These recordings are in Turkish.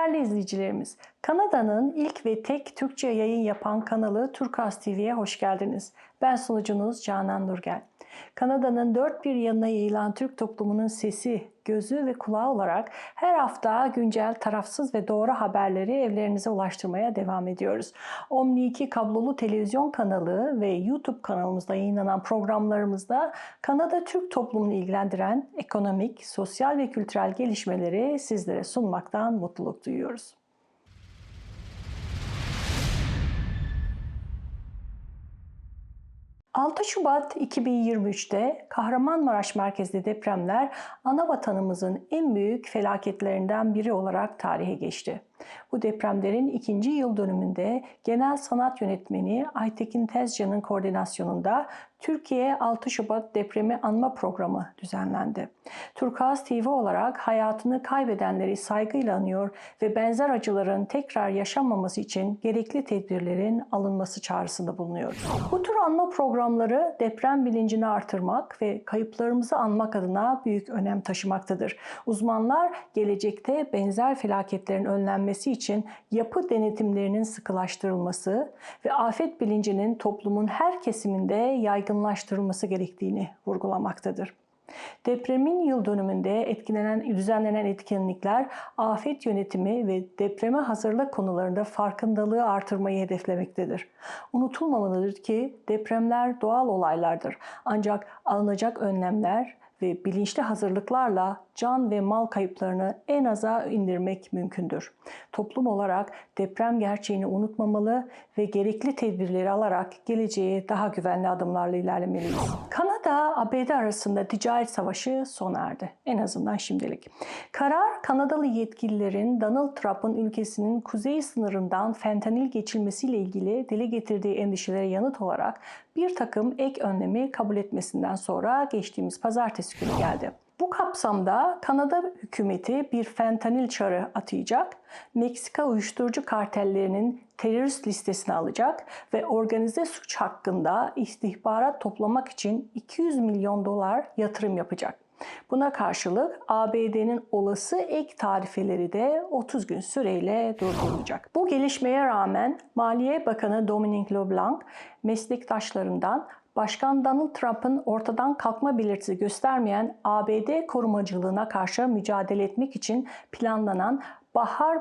Değerli izleyicilerimiz, Kanada'nın ilk ve tek Türkçe yayın yapan kanalı Turkuaz TV'ye hoş geldiniz. Ben sunucunuz Canan Nurgel. Kanada'nın dört bir yanına yayılan Türk toplumunun sesi, gözü ve kulağı olarak her hafta güncel, tarafsız ve doğru haberleri evlerinize ulaştırmaya devam ediyoruz. Omni 2 kablolu televizyon kanalı ve YouTube kanalımızda yayınlanan programlarımızda Kanada Türk toplumunu ilgilendiren ekonomik, sosyal ve kültürel gelişmeleri sizlere sunmaktan mutluluk duyuyoruz. ...6 Şubat 2023'te Kahramanmaraş merkezli depremler ana vatanımızın en büyük felaketlerinden biri olarak tarihe geçti. Bu depremlerin ikinci yıl dönümünde Genel Sanat Yönetmeni Aytekin Tezcan'ın koordinasyonunda Türkiye 6 Şubat Depremi Anma Programı düzenlendi. Turkuaz TV olarak hayatını kaybedenleri saygıyla anıyor ve benzer acıların tekrar yaşanmaması için gerekli tedbirlerin alınması çağrısında bulunuyor. Bu tür anma programları deprem bilincini artırmak ve kayıplarımızı anmak adına büyük önem taşımaktadır. Uzmanlar gelecekte benzer felaketlerin önlenmesi için yapı denetimlerinin sıkılaştırılması ve afet bilincinin toplumun her kesiminde yaygınlaştırılması gerektiğini vurgulamaktadır. Depremin yıl dönümünde etkilenen, düzenlenen etkinlikler afet yönetimi ve depreme hazırlık konularında farkındalığı artırmayı hedeflemektedir. Unutulmamalıdır ki depremler doğal olaylardır. Ancak alınacak önlemler ve bilinçli hazırlıklarla can ve mal kayıplarını en aza indirmek mümkündür. Toplum olarak deprem gerçeğini unutmamalı ve gerekli tedbirleri alarak geleceğe daha güvenli adımlarla ilerlemeliyiz. Kanada, ABD arasında ticaret savaşı sona erdi. En azından şimdilik. Karar, Kanadalı yetkililerin Donald Trump'ın ülkesinin kuzey sınırından fentanil geçilmesiyle ilgili dile getirdiği endişelere yanıt olarak bir takım ek önlemi kabul etmesinden sonra geçtiğimiz pazartesi günü geldi. Bu kapsamda Kanada hükümeti bir fentanil çarı atayacak, Meksika uyuşturucu kartellerinin terörist listesine alacak ve organize suç hakkında istihbarat toplamak için 200 milyon dolar yatırım yapacak. Buna karşılık ABD'nin olası ek tarifeleri de 30 gün süreyle durdurulacak. Bu gelişmeye rağmen Maliye Bakanı Dominic LeBlanc meslektaşlarından Başkan Donald Trump'ın ortadan kalkma belirtisi göstermeyen ABD korumacılığına karşı mücadele etmek için planlanan bahar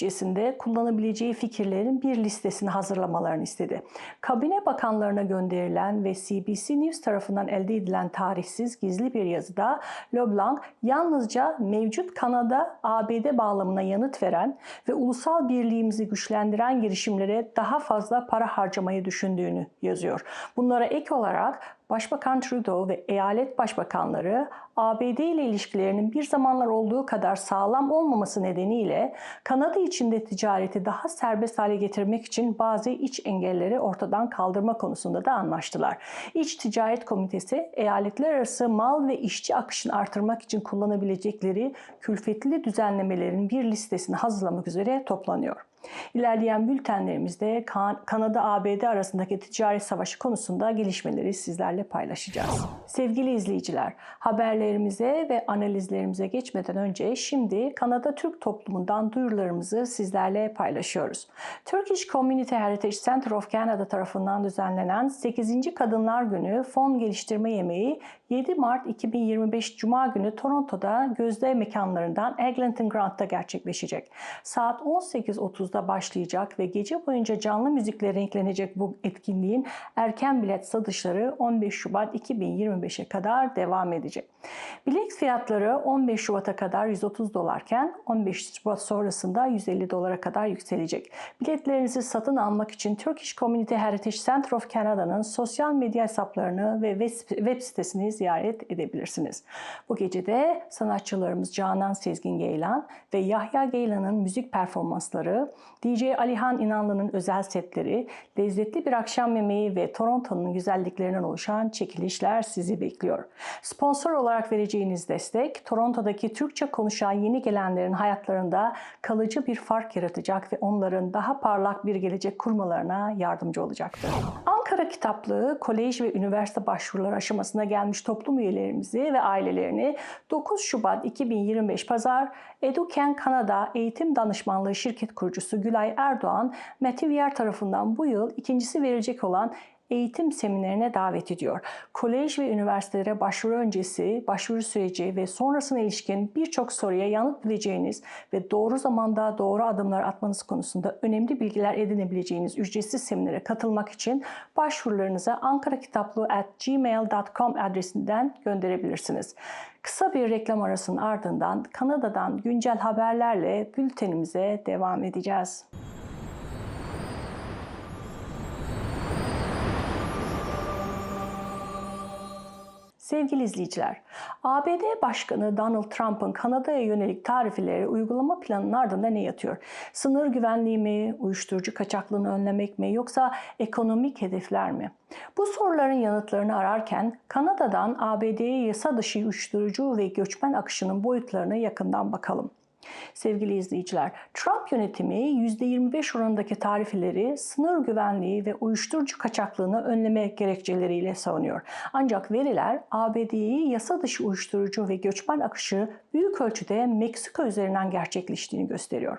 bütçesinde kullanabileceği fikirlerin bir listesini hazırlamalarını istedi. Kabine bakanlarına gönderilen ve CBC News tarafından elde edilen tarihsiz gizli bir yazıda LeBlanc yalnızca mevcut Kanada-ABD bağlamına yanıt veren ve ulusal birliğimizi güçlendiren girişimlere daha fazla para harcamayı düşündüğünü yazıyor. Bunlara ek olarak Başbakan Trudeau ve eyalet başbakanları ABD ile ilişkilerinin bir zamanlar olduğu kadar sağlam olmaması nedeniyle Kanada içinde ticareti daha serbest hale getirmek için bazı iç engelleri ortadan kaldırma konusunda da anlaştılar. İç Ticaret Komitesi eyaletler arası mal ve işçi akışını artırmak için kullanabilecekleri külfetli düzenlemelerin bir listesini hazırlamak üzere toplanıyor. İlerleyen bültenlerimizde Kanada-ABD arasındaki ticaret savaşı konusunda gelişmeleri sizlerle paylaşacağız. Sevgili izleyiciler, haberlerimize ve analizlerimize geçmeden önce şimdi Kanada Türk toplumundan duyurularımızı sizlerle paylaşıyoruz. Turkish Community Heritage Center of Canada tarafından düzenlenen 8. Kadınlar Günü fon geliştirme yemeği 7 Mart 2025 Cuma günü Toronto'da gözde mekanlarından Eglinton Grant'ta gerçekleşecek. Saat 18.30'da başlayacak ve gece boyunca canlı müzikle renklenecek bu etkinliğin erken bilet satışları 15 Şubat 2025'e kadar devam edecek. Bilet fiyatları 15 Şubat'a kadar 130 dolarken 15 Şubat sonrasında 150 dolara kadar yükselecek. Biletlerinizi satın almak için Turkish Community Heritage Center of Canada'nın sosyal medya hesaplarını ve web sitesini ziyaret edebilirsiniz. Bu gece de sanatçılarımız Canan Sezgin Geylan ve Yahya Geylan'ın müzik performansları, DJ Alihan İnanlı'nın özel setleri, lezzetli bir akşam yemeği ve Toronto'nun güzelliklerinden oluşan çekilişler sizi bekliyor. Sponsor olarak vereceğiniz destek, Toronto'daki Türkçe konuşan yeni gelenlerin hayatlarında kalıcı bir fark yaratacak ve onların daha parlak bir gelecek kurmalarına yardımcı olacaktır. Ankara Kitaplığı kolej ve üniversite başvuruları aşamasına gelmiş toplum üyelerimizi ve ailelerini 9 Şubat 2025 Pazar Eduken Kanada Eğitim Danışmanlığı Şirket kurucusu Gülay Erdoğan, Metivier tarafından bu yıl ikincisi verilecek olan eğitim seminerine davet ediyor. Kolej ve üniversitelere başvuru öncesi, başvuru süreci ve sonrasına ilişkin birçok soruya yanıt bulacağınız ve doğru zamanda doğru adımlar atmanız konusunda önemli bilgiler edinebileceğiniz ücretsiz seminere katılmak için başvurularınızı ankarakitaplığı@gmail.com adresinden gönderebilirsiniz. Kısa bir reklam arasının ardından Kanada'dan güncel haberlerle bültenimize devam edeceğiz. Sevgili izleyiciler, ABD Başkanı Donald Trump'ın Kanada'ya yönelik tarifeleri uygulama planının ardında ne yatıyor? Sınır güvenliği mi, uyuşturucu kaçaklığını önlemek mi yoksa ekonomik hedefler mi? Bu soruların yanıtlarını ararken Kanada'dan ABD'ye yasa dışı uyuşturucu ve göçmen akışının boyutlarına yakından bakalım. Sevgili izleyiciler, Trump yönetimi %25 oranındaki tarifeleri sınır güvenliği ve uyuşturucu kaçaklığını önleme gerekçeleriyle savunuyor. Ancak veriler ABD'yi yasa dışı uyuşturucu ve göçmen akışı büyük ölçüde Meksika üzerinden gerçekleştiğini gösteriyor.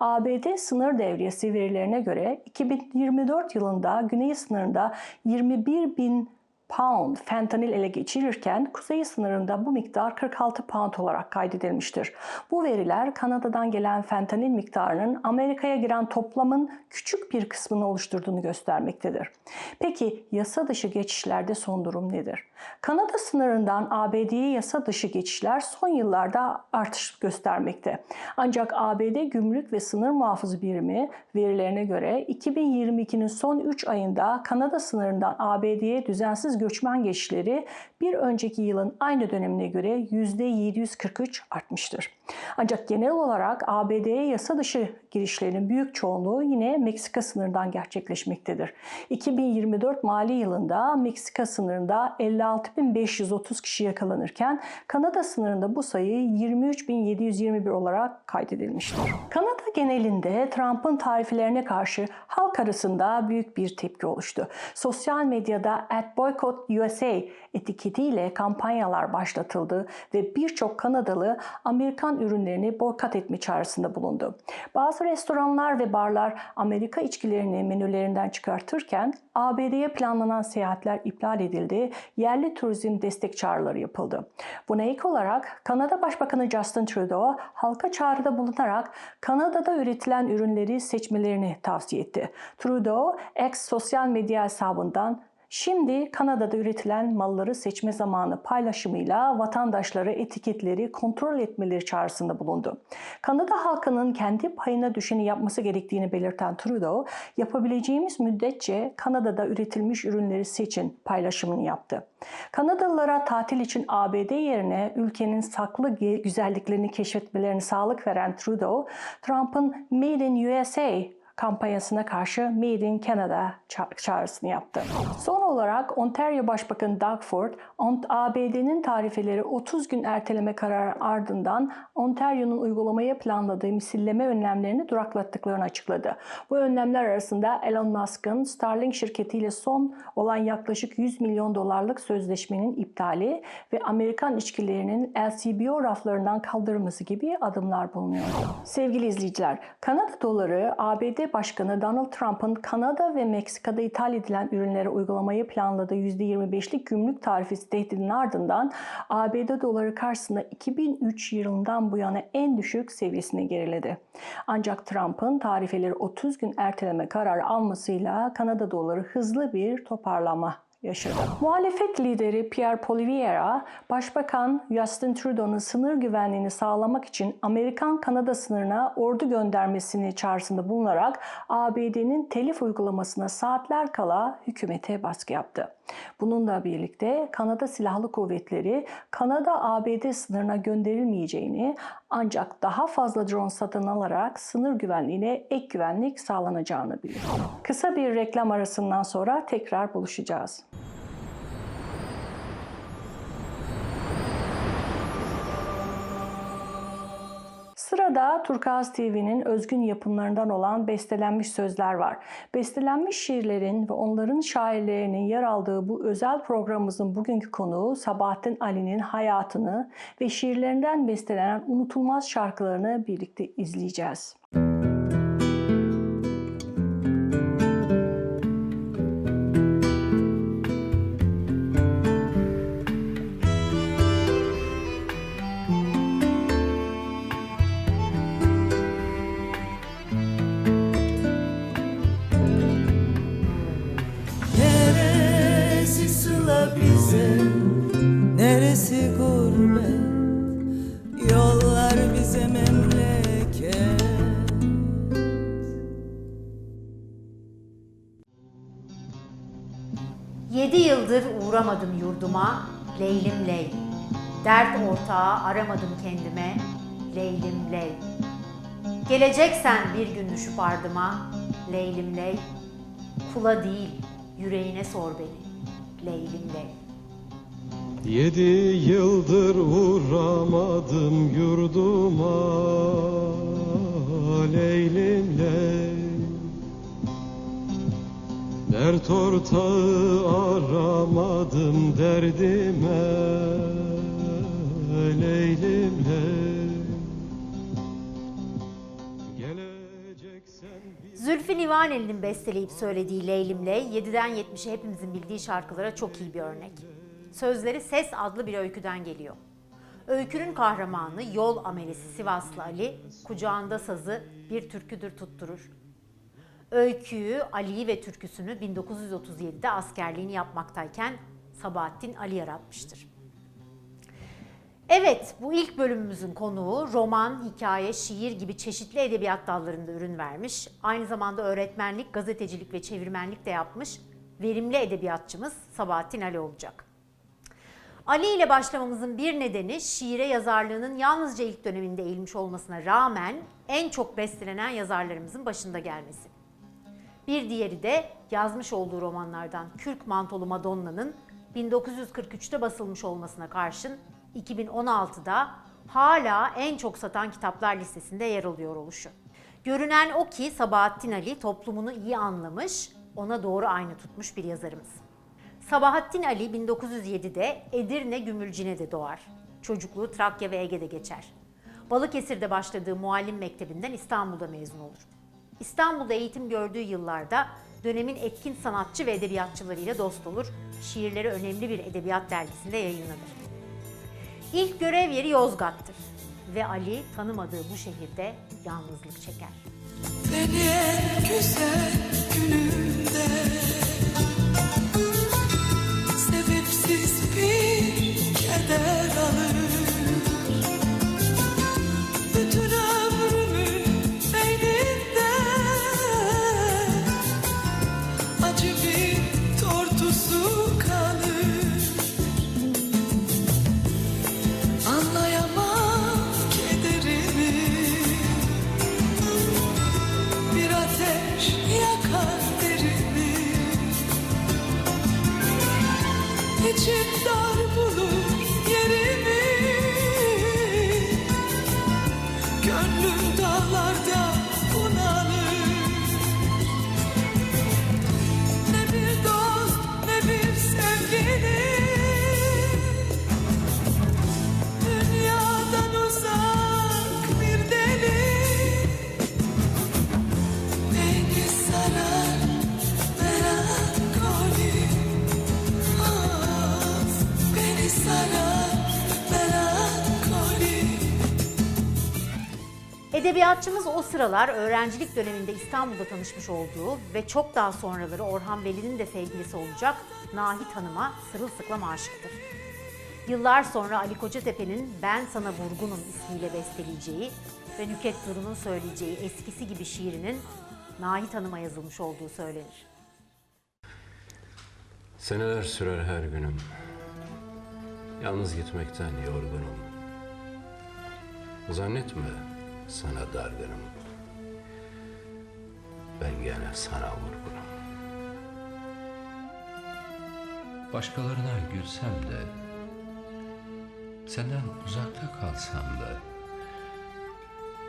ABD sınır devriyesi verilerine göre 2024 yılında güney sınırında 21 bin pound fentanil ele geçirirken kuzey sınırında bu miktar 46 pound olarak kaydedilmiştir. Bu veriler Kanada'dan gelen fentanil miktarının Amerika'ya giren toplamın küçük bir kısmını oluşturduğunu göstermektedir. Peki yasa dışı geçişlerde son durum nedir? Kanada sınırından ABD'ye yasa dışı geçişler son yıllarda artış göstermekte. Ancak ABD Gümrük ve Sınır Muhafızı Birimi verilerine göre 2022'nin son 3 ayında Kanada sınırından ABD'ye düzensiz göçmen geçişleri bir önceki yılın aynı dönemine göre %743 artmıştır. Ancak genel olarak ABD'ye yasa dışı girişlerin büyük çoğunluğu yine Meksika sınırından gerçekleşmektedir. 2024 mali yılında Meksika sınırında 56.530 kişi yakalanırken Kanada sınırında bu sayı 23.721 olarak kaydedilmiştir. Kanada genelinde Trump'ın tarifelerine karşı halk arasında büyük bir tepki oluştu. Sosyal medyada at Boycott USA etiketiyle kampanyalar başlatıldı ve birçok Kanadalı Amerikan ürünlerini boykot etme çağrısında bulundu. Bazı restoranlar ve barlar Amerika içkilerini menülerinden çıkartırken ABD'ye planlanan seyahatler iptal edildi, yerli turizm destek çağrıları yapıldı. Buna ek olarak Kanada Başbakanı Justin Trudeau halka çağrıda bulunarak Kanada'da üretilen ürünleri seçmelerini tavsiye etti. Trudeau, X sosyal medya hesabından Şimdi Kanada'da üretilen malları seçme zamanı paylaşımıyla vatandaşları etiketleri kontrol etmeleri çağrısında bulundu. Kanada halkının kendi payına düşeni yapması gerektiğini belirten Trudeau, yapabileceğimiz müddetçe Kanada'da üretilmiş ürünleri seçin paylaşımını yaptı. Kanadalılara tatil için ABD yerine ülkenin saklı güzelliklerini keşfetmelerini sağlık veren Trudeau, Trump'ın Made in USA kampanyasına karşı Made in Canada çağrısını yaptı. Son olarak Ontario Başbakanı Doug Ford, ABD'nin tarifeleri 30 gün erteleme kararı ardından Ontario'nun uygulamaya planladığı misilleme önlemlerini duraklattıklarını açıkladı. Bu önlemler arasında Elon Musk'ın Starlink şirketiyle son olan yaklaşık 100 milyon dolarlık sözleşmenin iptali ve Amerikan içkilerinin LCBO raflarından kaldırılması gibi adımlar bulunuyor. Sevgili izleyiciler, Kanada doları ABD Başkanı Donald Trump'ın Kanada ve Meksika'da ithal edilen ürünlere uygulamayı planladığı %25'lik gümrük tarifesi tehdidinin ardından ABD doları karşısında 2003 yılından bu yana en düşük seviyesine geriledi. Ancak Trump'ın tarifeleri 30 gün erteleme kararı almasıyla Kanada doları hızlı bir toparlama yaşadı. Muhalefet lideri Pierre Poilievre, Başbakan Justin Trudeau'nun sınır güvenliğini sağlamak için Amerikan-Kanada sınırına ordu göndermesini çağrısında bulunarak ABD'nin telif uygulamasına saatler kala hükümete baskı yaptı. Bununla birlikte Kanada Silahlı Kuvvetleri Kanada-ABD sınırına gönderilmeyeceğini ancak daha fazla drone satın alarak sınır güvenliğine ek güvenlik sağlanacağını biliyor. Kısa bir reklam arasından sonra tekrar buluşacağız. Sırada Turkuaz TV'nin özgün yapımlarından olan bestelenmiş sözler var. Bestelenmiş şiirlerin ve onların şairlerinin yer aldığı bu özel programımızın bugünkü konuğu Sabahattin Ali'nin hayatını ve şiirlerinden bestelenen unutulmaz şarkılarını birlikte izleyeceğiz. Neresi yurduma, leylim ley. Dert ortağı aramadım kendime, leylim ley. Geleceksen bir gün düşüp ardıma, leylim ley. Kula değil, yüreğine sor beni, leylim ley. Yedi yıldır uğramadım yurduma Leylim ley Dert ortağı aramadım derdime Leylim Zülfü Livaneli'nin besteleyip söylediği Leylim Ley, 7'den 70'e hepimizin bildiği şarkılara çok iyi bir örnek. Sözleri Ses adlı bir öyküden geliyor. Öykünün kahramanı yol amelesi Sivaslı Ali, kucağında sazı bir türküdür tutturur. Öyküyü, Ali'yi ve türküsünü 1937'de askerliğini yapmaktayken Sabahattin Ali yaratmıştır. Evet, bu ilk bölümümüzün konuğu roman, hikaye, şiir gibi çeşitli edebiyat dallarında ürün vermiş. Aynı zamanda öğretmenlik, gazetecilik ve çevirmenlik de yapmış verimli edebiyatçımız Sabahattin Ali olacak. Ali ile başlamamızın bir nedeni şiire yazarlığının yalnızca ilk döneminde eğilmiş olmasına rağmen en çok bestelenen yazarlarımızın başında gelmesi. Bir diğeri de yazmış olduğu romanlardan Kürk Mantolu Madonna'nın 1943'te basılmış olmasına karşın 2016'da hala en çok satan kitaplar listesinde yer alıyor oluşu. Görünen o ki Sabahattin Ali toplumunu iyi anlamış, ona doğru aynı tutmuş bir yazarımız. Sabahattin Ali 1907'de Edirne Gümülcine'de doğar. Çocukluğu Trakya ve Ege'de geçer. Balıkesir'de başladığı muallim mektebinden İstanbul'da mezun olur. İstanbul'da eğitim gördüğü yıllarda dönemin etkin sanatçı ve edebiyatçılarıyla dost olur. Şiirleri önemli bir edebiyat dergisinde yayınlanır. İlk görev yeri Yozgat'tır ve Ali tanımadığı bu şehirde yalnızlık çeker. Beni en güzel günümde Sebepsiz bir keder için daha Edebiyatçımız o sıralar öğrencilik döneminde İstanbul'da tanışmış olduğu ve çok daha sonraları Orhan Veli'nin de sevgilisi olacak Nahit Hanım'a sırılsıklam aşıktır. Yıllar sonra Ali Kocatepe'nin Ben Sana Vurgunum ismiyle besteleyeceği ve Nüket Duru'nun söyleyeceği eskisi gibi şiirinin Nahit Hanım'a yazılmış olduğu söylenir. Seneler sürer her günüm. Yalnız gitmekten yorgunum. Zannetme sana dargınım. Ben gene sana vurgunum. Başkalarına gülsem de Senden uzakta kalsam da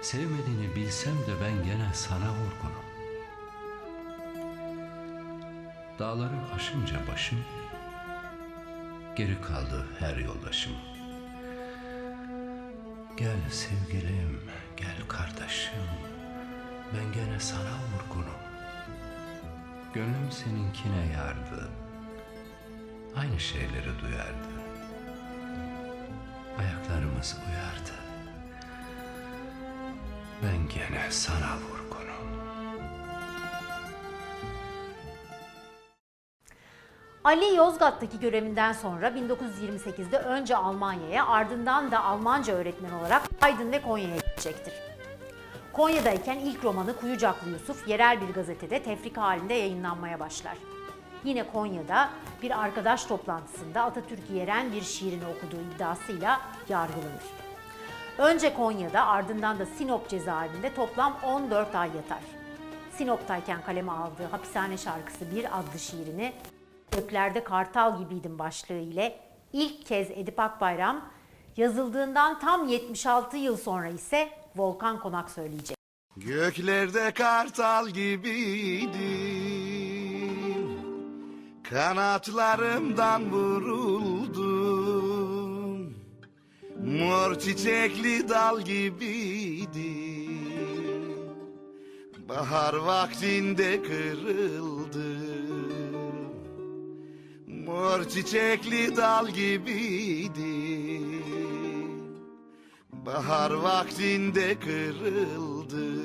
Sevmediğini bilsem de ben gene sana vurgunum. Dağları aşınca başım, geri kaldı her yoldaşım. Gel sevgilim, gel kardeşim, ben gene sana vurgunum. Gönlüm seninkine yardı, aynı şeyleri duyardı. Ayaklarımız uyardı. Ben gene sana vurgunum. Ali Yozgat'taki görevinden sonra 1928'de önce Almanya'ya ardından da Almanca öğretmen olarak Aydın ve Konya'ya gidecektir. Konya'dayken ilk romanı Kuyucaklı Yusuf yerel bir gazetede tefrika halinde yayınlanmaya başlar. Yine Konya'da bir arkadaş toplantısında Atatürk'ü yeren bir şiirini okuduğu iddiasıyla yargılanır. Önce Konya'da ardından da Sinop cezaevinde toplam 14 ay yatar. Sinop'tayken kaleme aldığı Hapishane Şarkısı bir adlı şiirini Göklerde Kartal Gibiydim başlığı ile ilk kez Edip Akbayram yazıldığından tam 76 yıl sonra ise Volkan Konak söyleyecek. Göklerde kartal gibiydim. Kanatlarımdan vuruldum. Mor çiçekli dal gibiydim. Bahar vaktinde kırıldım Mor çiçekli dal gibiydim Bahar vaktinde kırıldım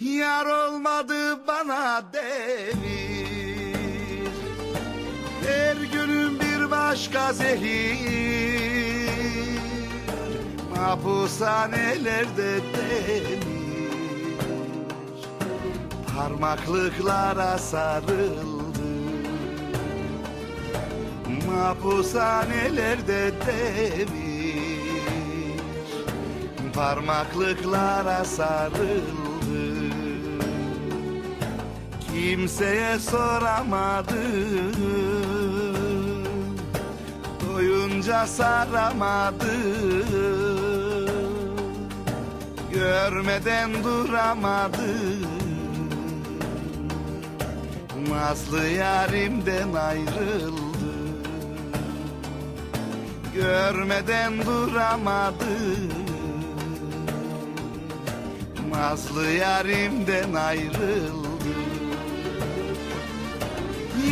Yar olmadı bana devir Her günüm bir başka zehir. Mahpushanelerde demir. Parmaklıklara sarıldım Mahpushanelerde demir Parmaklıklara sarıldı. Kimseye soramadım Doyunca saramadım Görmeden duramadım Nazlı yarimden ayrıldım Görmeden duramadım. Nazlı yarimden ayrıldım.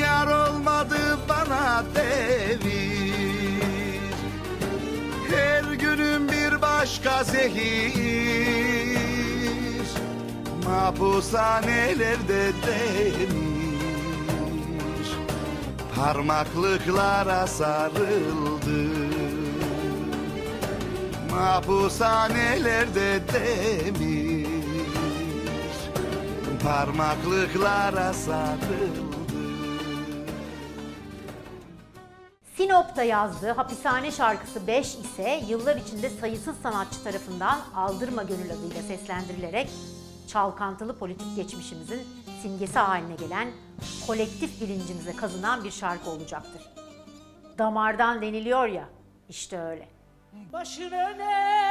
Yar olmadı bana devir. Her günüm bir başka zehir. Mahpushanelerde demir. Parmaklıklara sarıldı Mahpushanelerde demir Parmaklıklara sarıldı Sinop'ta yazdığı Hapishane Şarkısı 5 ise yıllar içinde sayısız sanatçı tarafından Aldırma Gönül adıyla seslendirilerek çalkantılı politik geçmişimizin simgesi haline gelen kolektif bilincimize kazınan bir şarkı olacaktır. Damardan deniliyor ya, işte öyle. Başın öne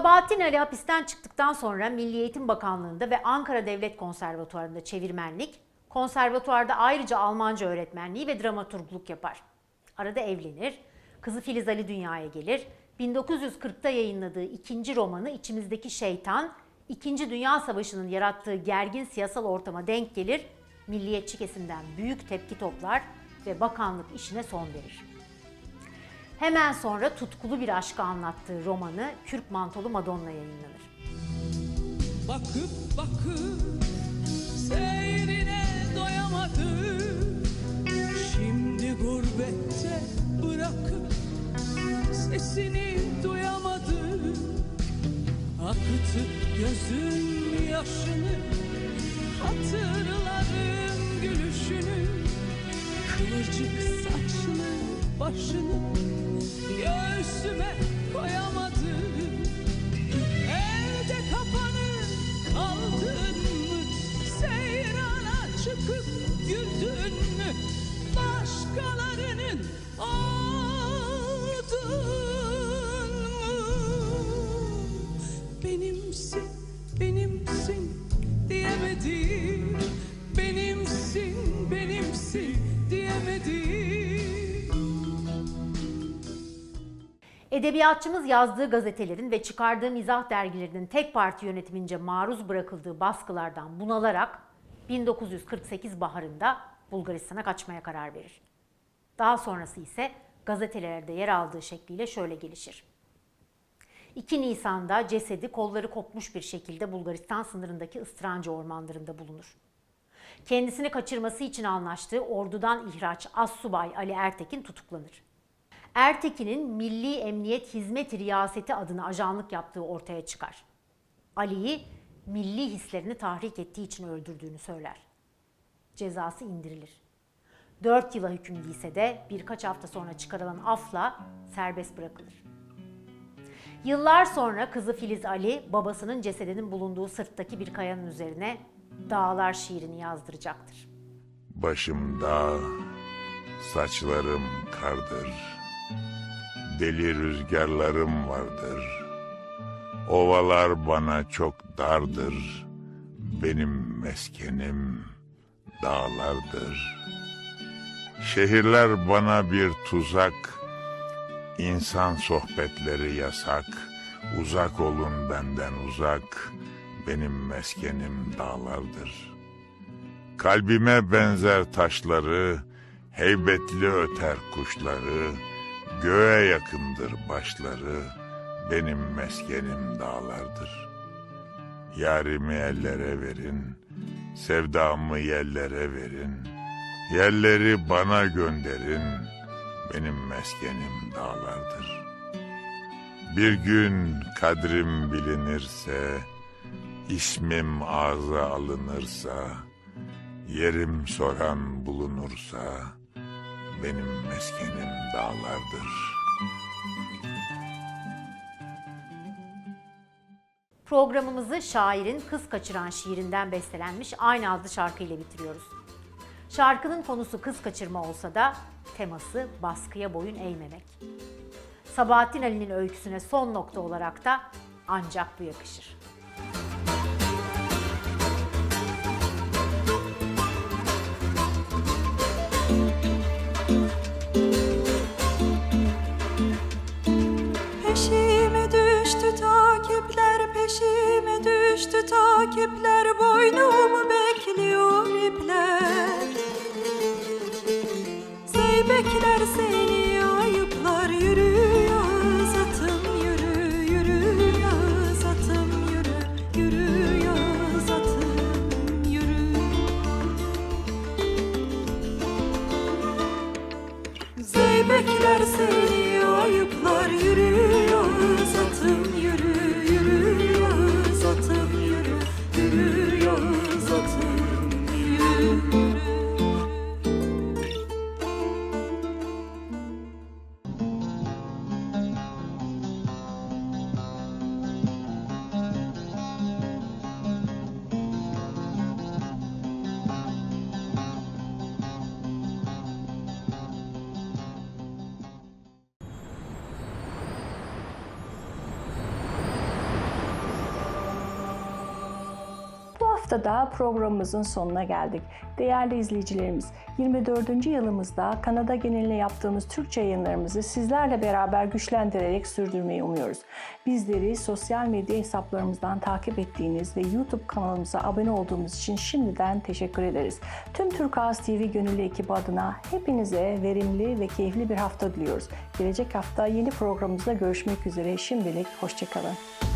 Sabahattin Ali hapisten çıktıktan sonra Milli Eğitim Bakanlığı'nda ve Ankara Devlet Konservatuvarı'nda çevirmenlik, konservatuvarda ayrıca Almanca öğretmenliği ve dramaturgluk yapar. Arada evlenir, kızı Filiz Ali dünyaya gelir. 1940'ta yayınladığı ikinci romanı İçimizdeki Şeytan, İkinci Dünya Savaşı'nın yarattığı gergin siyasal ortama denk gelir, milliyetçi kesimden büyük tepki toplar ve bakanlık işine son verir. Hemen sonra tutkulu bir aşkı anlattığı romanı Kürk Mantolu Madonna yayınlanır. Bakıp bakıp seyrine doyamam duyamadım Şimdi gurbette bırakıp sesini duyamadım. Akıtıp gözün yaşını Hatırlarım gülüşünü. Kıvırcık saçlı başını Göğsüme koyamadım. Evde kapanıp kaldın mı? Seyrana çıkıp güldün mü? Başkalarının oldun mu? Benimsin, benimsin Edebiyatçımız yazdığı gazetelerin ve çıkardığı mizah dergilerinin tek parti yönetimince maruz bırakıldığı baskılardan bunalarak 1948 baharında Bulgaristan'a kaçmaya karar verir. Daha sonrası ise gazetelerde yer aldığı şekliyle şöyle gelişir. 2 Nisan'da cesedi kolları kopmuş bir şekilde Bulgaristan sınırındaki Istrancı ormanlarında bulunur. Kendisini kaçırması için anlaştığı ordudan ihraç Assubay Ali Ertekin tutuklanır. Ertekin'in Milli Emniyet Hizmet Riyaseti adına ajanlık yaptığı ortaya çıkar. Ali'yi milli hislerini tahrik ettiği için öldürdüğünü söyler. Cezası indirilir. 4 yıla hüküm giyse de birkaç hafta sonra çıkarılan afla serbest bırakılır. Yıllar sonra kızı Filiz Ali babasının cesedinin bulunduğu sırttaki bir kayanın üzerine Dağlar şiirini yazdıracaktır. Başım dağ, saçlarım kardır. Deli rüzgarlarım vardır. Ovalar bana çok dardır. Benim meskenim dağlardır. Şehirler bana bir tuzak. İnsan sohbetleri yasak. Uzak olun benden uzak. Benim meskenim dağlardır.'' Kalbime benzer taşları, heybetli öter kuşları, göğe yakındır başları, benim meskenim dağlardır. Yarimi ellere verin, sevdamı yerlere verin, yerleri bana gönderin, benim meskenim dağlardır. Bir gün kadrim bilinirse, ismim ağza alınırsa, Yerim soran bulunursa benim meskenim dağlardır. Programımızı şairin Kız Kaçıran şiirinden bestelenmiş aynı adlı şarkıyla bitiriyoruz. Şarkının konusu kız kaçırma olsa da teması baskıya boyun eğmemek. Sabahattin Ali'nin öyküsüne son nokta olarak da ancak bu yakışır. Düştü takipler, boynumu bekliyor ipler. Zeybekler seni ayıplar, yürü atım yürü, yürü atım yürü, yürü atım yürü. Zeybekler seni hafta da programımızın sonuna geldik. Değerli izleyicilerimiz, 24. yılımızda Kanada geneline yaptığımız Türkçe yayınlarımızı sizlerle beraber güçlendirerek sürdürmeyi umuyoruz. Bizleri sosyal medya hesaplarımızdan takip ettiğiniz ve YouTube kanalımıza abone olduğunuz için şimdiden teşekkür ederiz. Tüm Türk Ağız TV gönüllü ekibi adına hepinize verimli ve keyifli bir hafta diliyoruz. Gelecek hafta yeni programımızda görüşmek üzere. Şimdilik hoşçakalın.